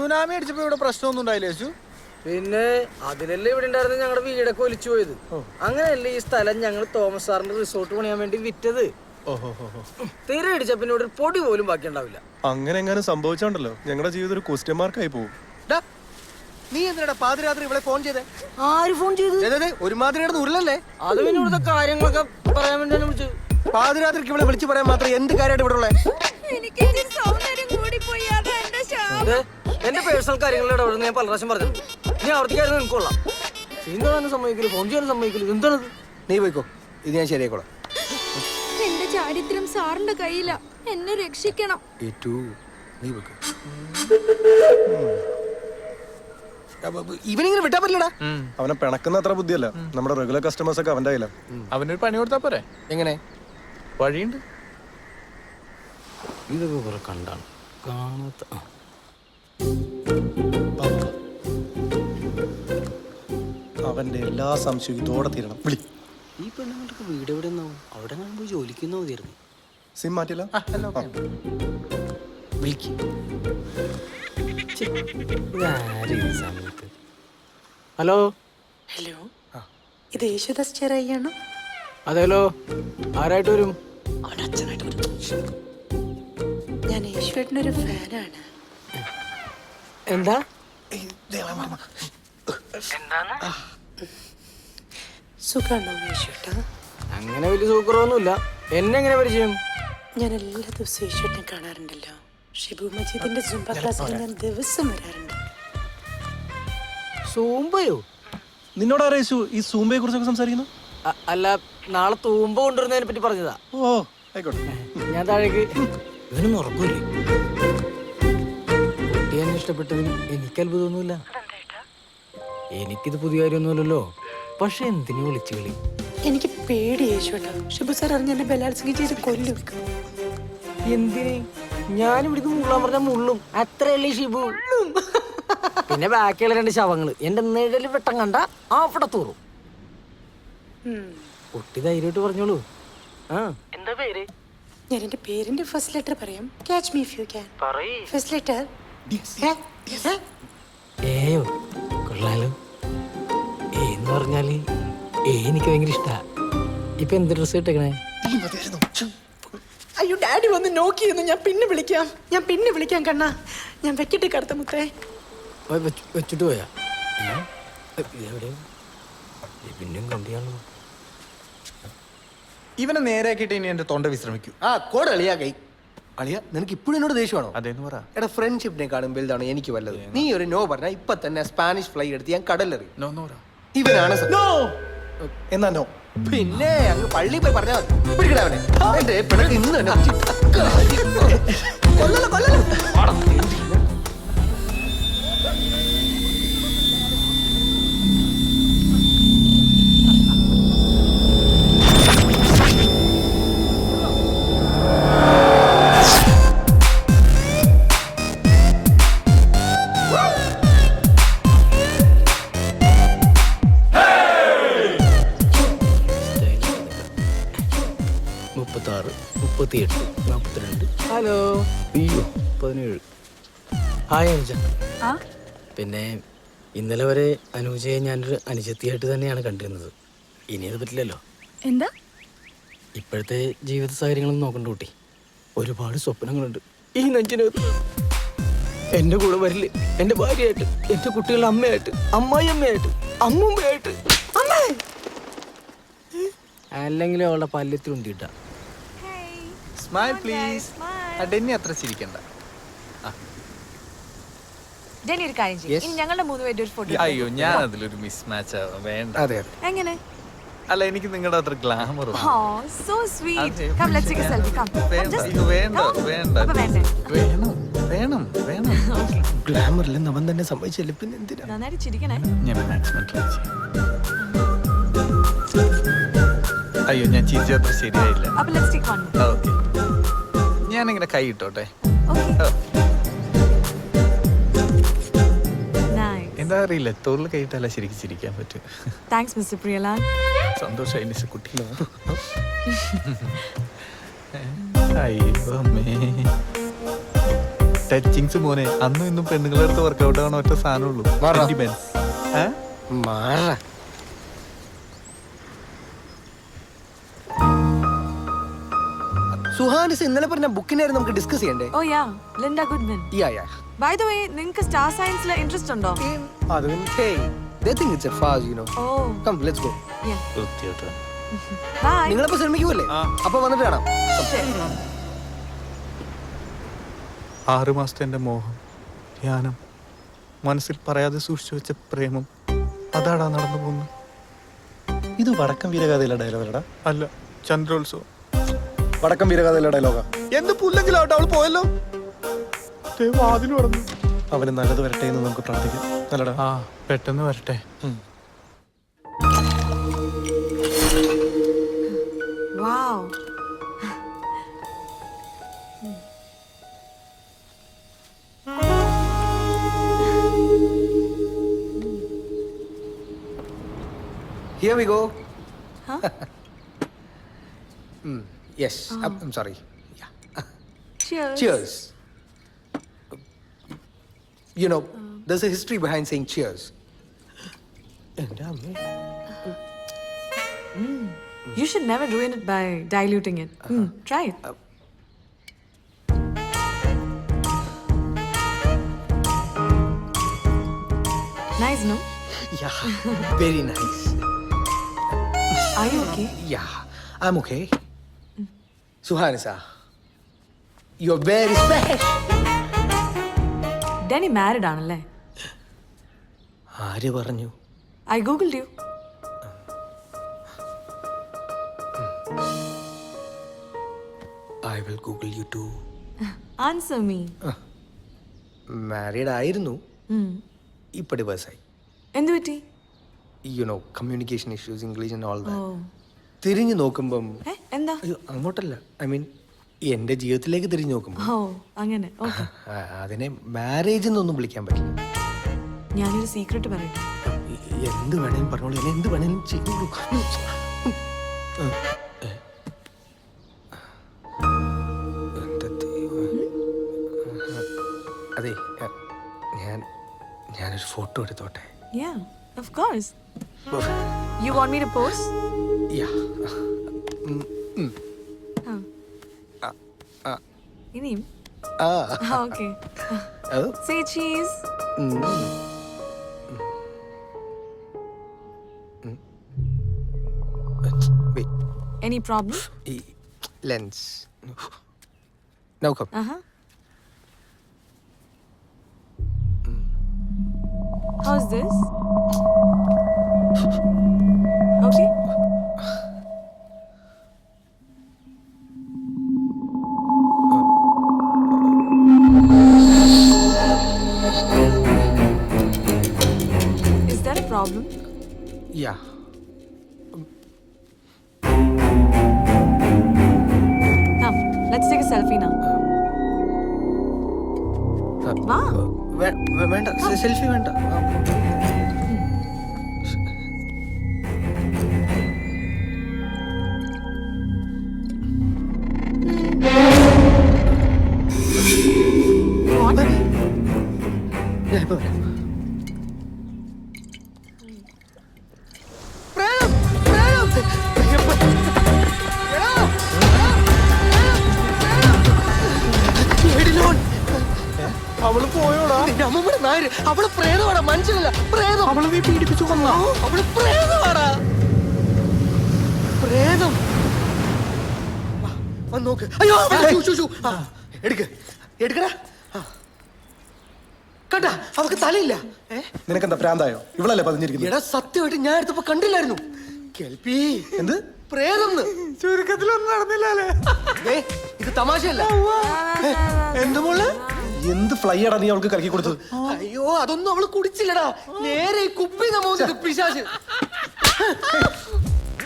Tsunami അടിച്ചപ്പോ ഇവിടെ പ്രശ്നമൊന്നും ഉണ്ടായില്ലേ യേശു? പിന്നെ അതിലല്ലേ ഇവിടെ ഉണ്ടായിരുന്ന ഞങ്ങളുടെ വീടൊക്കെ ഒലിച്ചു പോയത്. അങ്ങനെയല്ലേ ഈ സ്ഥലം ഞങ്ങൾ തോമസ് സാറിന്റെ റിസോർട്ട് പണിയാൻ വേണ്ടി വിറ്റത്. ഓഹോ തീരെ അടിച്ച പിന്നെ ഇവിടെ ഒരു പൊടി പോലും ബാക്കി ഉണ്ടാവില്ല. അങ്ങനെ എങ്ങനെ സംഭവിച്ചോണ്ടല്ലോ. ഞങ്ങളുടെ ജീവിതം ഒരു ക്വസ്റ്റ്യൻ മാർക്കായി പോകും. നീ എന്തിനാ പാതിരാത്രി ഇവിടെ ഫോൺ ചെയ്തേ? ആര് ഫോൺ ചെയ്തു? ഒരുമാതിരിയുടെ ഉരുളല്ലേ അത് പിന്നെ ഇവിടുത്തെ കാര്യങ്ങളൊക്കെ പറയാൻ വേണ്ടി വിളിച്ചു പാതിരാത്രിക്ക് ഇവിടെ വിളിച്ചു പറയാൻ മാത്രം എന്ത് കാര്യമായിട്ട് ഇവിടെ ഉള്ളേ? എനിക്ക് സൗന്ദര്യം കൂടിപ്പോയി അതാ എന്റെ ശാപം. എന്റെ പേഴ്സണൽ കാര്യങ്ങളുടെ ഇടപെടുന്ന ഞാൻ പല പ്രാവശ്യം പറഞ്ഞു നീ അവിടത്തേക്കായിരുന്നു നിനക്കൊള്ളാം സീൻ കാണാനും സമ്മതിക്കില്ല ഫോൺ ചെയ്യാൻ സമ്മതിക്കില്ല. എന്താണത് നീ പോയിക്കോ. ഇത് ഞാൻ ശരിയാക്കോളാം എന്റെ ചാരിത്രം സാറിന്റെ കയ്യില. എന്നെ രക്ഷിക്കണം. ഏറ്റു നീ പോയിക്കോ. ഇവനിങ്ങനെ വിട്ടാ പറ്റില്ലടാ. അവനെ പിണക്കുന്ന അത്ര ബുദ്ധിയല്ല നമ്മുടെ റെഗുലർ കസ്റ്റമേഴ്സ് ഒക്കെ അവന്റെ കയ്യിലാണ് അവനൊരു പണി കൊടുത്താ പോരെ? എങ്ങനെ? വഴിയുണ്ട്. ഇതൊക്കെ കുറെ കണ്ടാണ്. കാണാത്ത അവന്റെ എല്ലാ സംശയവും ഇതോടെ തീരണം. വിളി. ഈ പെണ്ണുങ്ങൾക്ക് വീട് എവിടെ നിന്നാവും അവിടെ ഞാൻ പോയി ജോലിക്കുന്ന തീർന്നു സിം മാറ്റില്ല വിളിക്ക്. ഛെ, ഇതാര് ഈ സമയത്ത്? ഹലോ? ഹലോ? ഇത് യേശുദാസ് ചെറിയാണോ അതെല്ലോ ആരായിട്ട് വരും? അച്ഛനായിട്ട് വരും. ഞാൻ യേശുവേട്ടനൊരു ഫാനാണ്. എന്താ? സുഖാണോ യേശുട്ട അങ്ങനെ വലിയ സൂക്കറൊന്നുമില്ല എന്നെ എങ്ങനെ പരിചയം? ഞാൻ എല്ലാ ദിവസവും യേശുട്ടനെ കാണാറുണ്ടല്ലോ. ഷിബു മജീദിന്റെ സുംബ ക്ലാസ്സിൽ ഞാൻ ദിവസം വരാറുണ്ട്. സൂമ്പയോ നിന്നോട് ആരേശു ഈ സൂമ്പയെ കുറിച്ചൊക്കെ സംസാരിക്കുന്നു അല്ല നാളെ തൂമ്പ കൊണ്ടുവരുന്നതിനെ പറ്റി പറഞ്ഞതാ. ഓ ആയിക്കോട്ടെ. ഞാൻ താഴേക്ക് ഇവനൊന്നും ഉറക്കൂല്ലേ? കുട്ടി എന്നെ ഇഷ്ടപ്പെട്ടതിന് എനിക്ക് അത്ഭുതമൊന്നുമില്ല. എനിക്കിത് പുതിയ കാര്യമൊന്നുമില്ലല്ലോ. പക്ഷെ എന്തിനു വിളിച്ചു കളി എനിക്ക് പേടി യേശുട്ട ഷിബു സാർ അറിഞ്ഞ എന്നെ ബലാത്സംഗം ചെയ്ത് കൊല്ലും. എന്തിന്? ഞാൻ ഇവിടുന്ന് മുള്ളാൻ പറഞ്ഞ മുള്ളും. അത്രയല്ലേ ഷിബു? പിന്നെ ബാക്കിയുള്ള രണ്ട് ശവങ്ങൾ എന്റെ നിഴൽ വെട്ടം കണ്ട അവിടെ തൂറും. കുട്ടി ധൈര്യമായിട്ട് പറഞ്ഞോളൂ. ആ. എന്താ പേര്? ഞാൻ എന്റെ പേരിന്റെ ഫസ്റ്റ് ലെറ്റർ പറയാം. Catch me if you can first letter ഏയോ കൊള്ളാലോ. ഏ എന്ന് പറഞ്ഞാൽ ഏ എനിക്ക് ഭയങ്കര ഇഷ്ടാ. ഇപ്പൊ എന്ത് ഡ്രസ് ഇട്ടേക്കണേ? അയ്യോ ഡാഡി വന്ന് നോക്കിയിരുന്നു ഞാൻ പിന്നെ വിളിക്കാം. ഞാൻ പിന്നെ വിളിക്കാം കണ്ണ. ഞാൻ വെക്കിട്ട് കറുത്ത മുത്തേ. പോയി വെച്ച്- വെച്ചിട്ട് പോയാ? ഏ? ഇതെവിടെ പിന്നെയും കണ്ടിയാണോ ഇവനെ നേരെയാക്കിയിട്ട് ഇനി എന്റെ തൊണ്ട വിശ്രമിക്കൂ. ആ കോടളിയാ കൈ. അളിയ നിനക്ക് ഇപ്പോഴും എന്നോട് ദേഷ്യമാണോ? അതേന്ന് പറ. എടാ ഫ്രണ്ട്ഷിപ്പിനെ കാണും വലുതാണ് എനിക്ക് വല്ലത്. നീ ഒരു നോ പറഞ്ഞാൽ ഇപ്പൊ തന്നെ സ്പാനിഷ് ഫ്ലൈ എടുത്ത് ഞാൻ കടലെറി നോ നോ പറ. ഇവനാണ് സ- എന്നാ നോ പിന്നെ അങ്ങ് പള്ളി പോയി പറഞ്ഞാൽ മതി. പിടിക്കടാ അവനെ. എന്റെ പിണക്ക് ഇന്ന് തന്നെ കൊല്ലല്ലോ കൊല്ലല്ലോ. മുപ്പത്തിയെട്ട് നാൽപ്പത്തിരണ്ട് ഹലോ. അയ്യോ പതിനേഴ്. ഹായ് അനുജ. പിന്നെ ഇന്നലെ വരെ അനുജയെ ഞാനൊരു അനുജത്തിയായിട്ട് തന്നെയാണ് കണ്ടിരുന്നത്. ഇനി അത് പറ്റില്ലല്ലോ. എന്താ? ഇപ്പോഴത്തെ ജീവിത സാഹചര്യങ്ങളൊന്നും നോക്കണ്ട കൂട്ടി. ഒരുപാട് സ്വപ്നങ്ങളുണ്ട്. ഈ നെഞ്ചിനകത്ത്. എന്റെ കൂടെ വരില്ല? എന്റെ ഭാര്യയായിട്ട് എന്റെ കുട്ടികളുടെ അമ്മയായിട്ട് അമ്മായി അമ്മയായിട്ട് അമ്മൂമ്മയായിട്ട്. അമ്മേ! അല്ലെങ്കിൽ അവളുടെ പല്ലത്തിൽ ഉണ്ടിട്ട സ്മൈൽ പ്ലീസ് ഡെന്നി അത്ര ചിരിക്കണ്ട. ഡെന്നി ഒരു കാര്യം ചെയ്യും. ഇനി ഞങ്ങളുടെ മൂന്ന് പേരുടെ ഒരു ഫോട്ടോ അയ്യോ ഞാൻ അതിലൊരു മിസ് മാച്ച് വേണ്ട. അതെ എങ്ങനെ? അല്ല എനിക്ക് നിങ്ങളുടെ അത്ര glamour oh so sweet come let's take a selfie come വേണ്ട. വേണ്ട വേണ്ട വേണം വേണം വേണം. ഗ്ലാമറിൽ അവൻ തന്നെ സംഭവിച്ചില്ല പിന്നെ എന്തിനാ? നന്നായിട്ട് ചിരിക്കണേ. ഞാൻ മാക്സിമം ട്രൈ ചെയ്യാം അയ്യോ ഞാൻ ചിരിച്ചത്ര ശരിയായില്ല. അപ്പോൾ ലെറ്റ്സ് ടേക്ക് വൺ ഓക്കെ ഞാനിങ്ങനെ കൈ ഇട്ടോട്ടെ. ഓക്കേ. നൈസ് എന്താ അറിയില്ല തോളിൽ കൈയിട്ടല്ല ശരിക്കും ചിരിക്കാൻ പറ്റും. താങ്ക്സ് മിസ്റ്റർ പ്രിയലാൽ സന്തോഷമായി ടച്ചിങ്സ് മോനെ അന്നും ഇന്നും പെണ്ണുങ്ങളെടുത്ത് വർക്കൗട്ട് ആവണ ഒറ്റ സാധനമുള്ളൂ സുഹാനിസ് ഇന്നലെ പറഞ്ഞ ബുക്കിനായിരുന്നു നമുക്ക് ഡിസ്കസ് ചെയ്യണ്ടേ? ഓ yeah Linda Goodman yeah yeah by the way നിങ്ങൾക്ക് സ്റ്റാർ സയൻസിൽ ഇൻട്രസ്റ്റ് ഉണ്ടോ? അത് hey they think it's a fast you know. Oh come let's go. വൃത്തികെട്ടവൻ. ബൈ നിങ്ങളപ്പോ ശ്രമിക്കുമല്ലേ അപ്പൊ വന്നിട്ട് കാണാം. ആറു മാസത്തെ എന്റെ മോഹം ധ്യാനം മനസ്സിൽ പറയാതെ സൂക്ഷിച്ചു വെച്ച പ്രേമം അതാടാ നടന്നു പോകുന്നു ഇത് വടക്കം വീരഗാഥയിലെ ഡയലോഗടാ അല്ല ചന്ദ്രോത്സവം. വടക്കം വീരകഥയിലെ ഡയലോഗ എന്ത് പുല്ലെങ്കിലും അവൾ പോയല്ലോ. വാതിൽ പറഞ്ഞു. അവന് നല്ലത് വരട്ടെ എന്ന് നമുക്ക് പ്രാർത്ഥിക്കാം. നല്ലടാ ആ പെട്ടെന്ന് വരട്ടെ. here we go. Huh? mm, Yes, oh. I'm, I'm sorry. Yeah. Cheers. Cheers. You know, oh. there's a history behind saying cheers. And I'm mm. Mm. You should never ruin it by diluting it. Uh-huh. Mm, try it. Uh, nice, no? Yeah, very nice. Are you okay? Yeah, I'm okay. Suhanisa, are very special Danny married ആണല്ലേ? ആര് പറഞ്ഞു? I googled you I will google you to answer me married ആയിരുന്നു. ഇപ്പൊ divorce ആയി. എന്തു പറ്റി you know communication issues English and all oh. തിരിഞ്ഞു നോക്കുമ്പം ഏ എന്താ? അയ്യോ അങ്ങോട്ടല്ല. ഐ മീൻ എന്റെ ജീവിതത്തിലേക്ക് തിരിഞ്ഞു നോക്കുമ്പോ. ഓ അങ്ങനെ. ഓക്കെ. അതിനെ മാരേജ് എന്നൊന്നും വിളിക്കാൻ പറ്റില്ല. ഞാനൊരു സീക്രട്ട് പറയട്ടെ? എന്ത് വേണേലും പറഞ്ഞോളൂ. എന്നെ എന്ത് വേണേലും ചെയ്തോളൂ ദൈവമേ. അതെ ഞാൻ ഞാനൊരു ഫോട്ടോ എടുത്തോട്ടെ? Yeah of course you won't me to post ഇനിയും ആ ഓക്കെ അത് സേ ചീസ് ഉം. Wait, എനി പ്രോബ്ലം ഈ ലെൻസ് നോക്കാം Uh-huh. How's this? Yeah Come, let's take a selfie now. വാ വേ- വേ- വേണ്ട സെൽഫി വേണ്ട അവൾ പോയോടാ. നിന്റെ അമ്മമ്മയുടെ നായര് അവൾ പ്രേതമാടാ മനുഷ്യനല്ല പ്രേതം. അവളെ നീ പീഡിപ്പിച്ചു കൊന്നാ അവൾ പ്രേതമാടാ പ്രേതം. വാ, വന്ന് നോക്ക്. അയ്യോ ഷൂ, ഷൂ, ഷൂ. ആ, എടുക്ക്. എടുക്കടാ. ആ. കണ്ടാ അവക്ക് തലയില്ല. ഏ? നിനക്കെന്താ പ്രാന്തായോ? ഇവളല്ലേ പതിഞ്ഞിരിക്കുന്നത്? എടാ സത്യമായിട്ട് ഞാൻ എടുത്തപ്പോ കണ്ടില്ലായിരുന്നു. കേൾപ്പി. എന്ത്? പ്രേതം ചുരുക്കത്തിലൊന്നും നടന്നില്ലല്ലേ? ഇത് തമാശയല്ല. ഏ, എന്ത് മോൾ? എന്ത് ഫ്ലൈ ആടാ നീ അവൾക്ക് കലക്കി കൊടുത്തത്? അയ്യോ അതൊന്നും അവൾ കുടിച്ചില്ലടാ. നേരെ ഈ കുപ്പി പിശാച്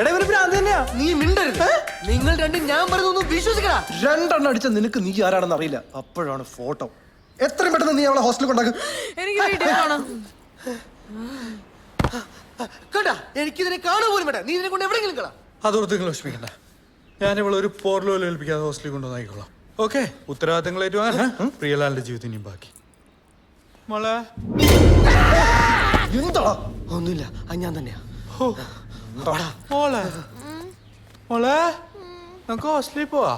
എടാ ഇവർ ഭ്രാന്ത് തന്നെയാ. നീ മിണ്ടരുത്. നിങ്ങൾ രണ്ടും ഞാൻ പറഞ്ഞൊന്നും വിശ്വസിക്കടാ. രണ്ടെണ്ണം അടിച്ച നിനക്ക് നീ ആരാണെന്ന് അറിയില്ല. അപ്പോഴാണ് ഫോട്ടോ എത്രയും പെട്ടെന്ന് നീ അവളെ ഹോസ്റ്റലിൽ കൊണ്ടാക്കും. എനിക്ക് വീഡിയോ കാണാം. കേട്ടാ എനിക്കിതിനെ കാണാൻ പോലും വേണ്ട. നീ ഇതിനെ കൊണ്ട് എവിടെയെങ്കിലും കളാ. അതോർത്ത് നിങ്ങൾ വിഷമിക്കണ്ട. ഒരു പോർലോയിൽ ഏൽപ്പിക്കാതെ ഹോസ്റ്റലിൽ കൊണ്ടുവന്നായിക്കോളാം. ഓക്കെ ഉത്തരവാദിത്തങ്ങൾ ഏറ്റുവാങ്ങാൻ പ്രിയലാലിന്റെ ജീവിതം ഇനിയും ബാക്കി. മോളെ. എന്താ? ഒന്നുമില്ല അത് ഞാൻ തന്നെയാ. മോളെ. മോളെ നമുക്ക് ഹോസ്റ്റലിൽ പോവാ.